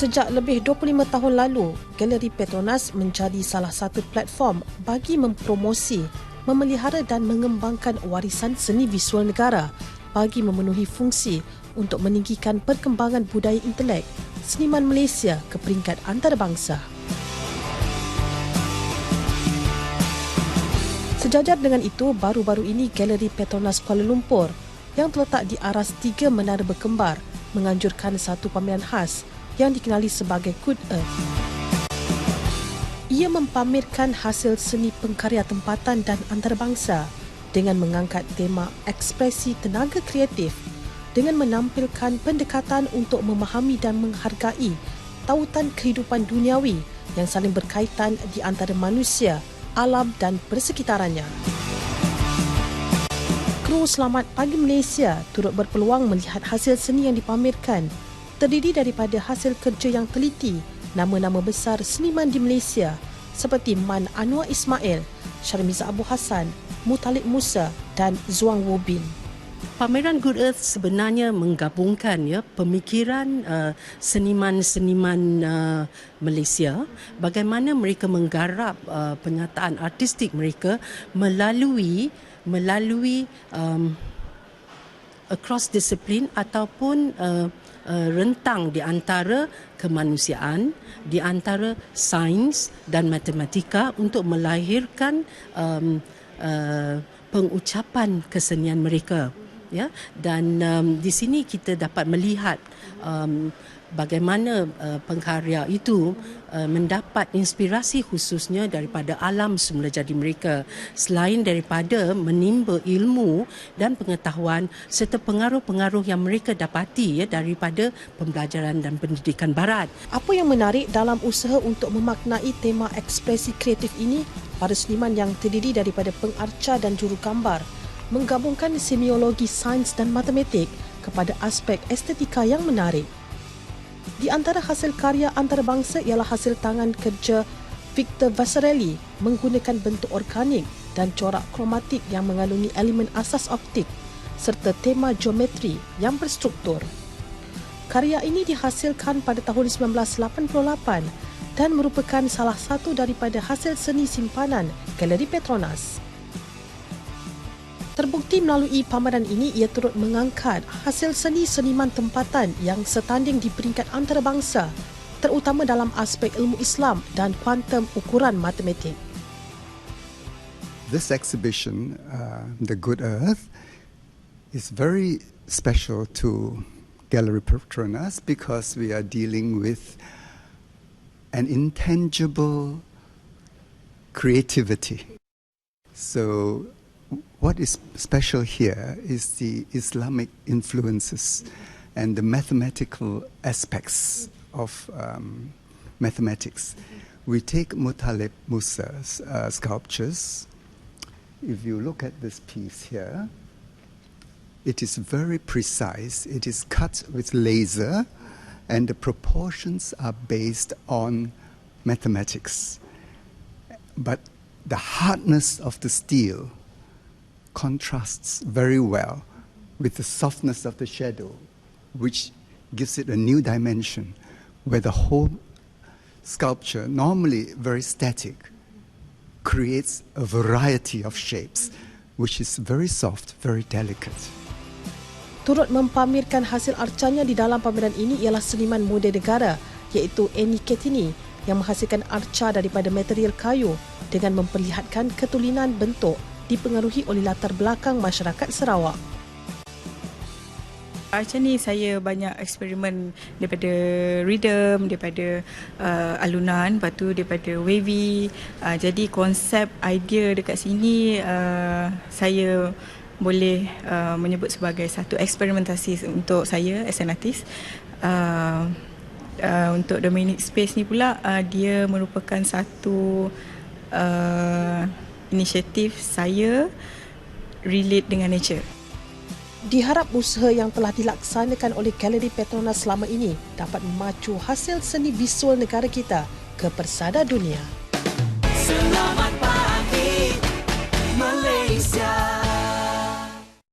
Sejak lebih 25 tahun lalu, Galeri Petronas menjadi salah satu platform bagi mempromosi, memelihara dan mengembangkan warisan seni visual negara bagi memenuhi fungsi untuk meninggikan perkembangan budaya intelek seniman Malaysia ke peringkat antarabangsa. Sejajar dengan itu, baru-baru ini Galeri Petronas Kuala Lumpur yang terletak di aras tiga menara berkembar menganjurkan satu pameran khas yang dikenali sebagai Good Earth. Ia mempamerkan hasil seni pengkarya tempatan dan antarabangsa dengan mengangkat tema ekspresi tenaga kreatif dengan menampilkan pendekatan untuk memahami dan menghargai tautan kehidupan duniawi yang saling berkaitan di antara manusia, alam dan persekitarannya. Kru Selamat Pagi Malaysia turut berpeluang melihat hasil seni yang dipamerkan terdiri daripada hasil kerja yang teliti nama-nama besar seniman di Malaysia seperti Man Anwar Ismail, Syarmiza Abu Hassan, Mutalib Musa dan Zuang Wobin. Pameran Good Earth sebenarnya menggabungkan ya pemikiran uh, seniman-seniman uh, Malaysia bagaimana mereka menggarap uh, penyataan artistik mereka melalui melalui um, across disiplin ataupun uh, uh, rentang di antara kemanusiaan, di antara sains dan matematika untuk melahirkan um, uh, pengucapan kesenian mereka. Ya, dan um, di sini kita dapat melihat um, bagaimana uh, pengkarya itu uh, mendapat inspirasi khususnya daripada alam semula jadi mereka selain daripada menimba ilmu dan pengetahuan serta pengaruh-pengaruh yang mereka dapati ya daripada pembelajaran dan pendidikan barat. Apa yang menarik dalam usaha untuk memaknai tema ekspresi kreatif ini para seniman yang terdiri daripada pengarca dan juru gambar menggabungkan semiologi sains dan matematik kepada aspek estetika yang menarik. Di antara hasil karya antarabangsa ialah hasil tangan kerja Victor Vasarelli menggunakan bentuk organik dan corak kromatik yang mengandungi elemen asas optik serta tema geometri yang berstruktur. Karya ini dihasilkan pada tahun 1988 dan merupakan salah satu daripada hasil seni simpanan Galeri Petronas. Terbukti melalui pameran ini ia turut mengangkat hasil seni seniman tempatan yang setanding di peringkat antarabangsa terutama dalam aspek ilmu Islam dan kuantum ukuran matematik. This exhibition, uh, The Good Earth, is very special to Gallery Petronas because we are dealing with an intangible creativity. So what is special here is the Islamic influences and the mathematical aspects of um, mathematics. We take Mutalib Musa's uh, sculptures. If you look at this piece here, it is very precise. It is cut with laser, and the proportions are based on mathematics. But the hardness of the steel contrasts very well with the softness of the shadow, which gives it a new dimension where the whole sculpture, normally very static, creates a variety of shapes, which is very soft, very delicate. Turut mempamerkan hasil arcanya di dalam pameran ini ialah seniman muda negara iaitu Annie Ketini yang menghasilkan arca daripada material kayu dengan memperlihatkan ketulinan bentuk dipengaruhi oleh latar belakang masyarakat Sarawak. Macam ni saya banyak eksperimen daripada rhythm, daripada uh, alunan, lepas tu daripada wavy. Uh, jadi konsep idea dekat sini uh, saya boleh uh, menyebut sebagai satu eksperimentasi untuk saya as an artist. Uh, uh, untuk Dominic Space ni pula uh, dia merupakan satu uh, inisiatif saya relate dengan nature. Diharap usaha yang telah dilaksanakan oleh Galeri Petronas selama ini dapat memacu hasil seni visual negara kita ke persada dunia.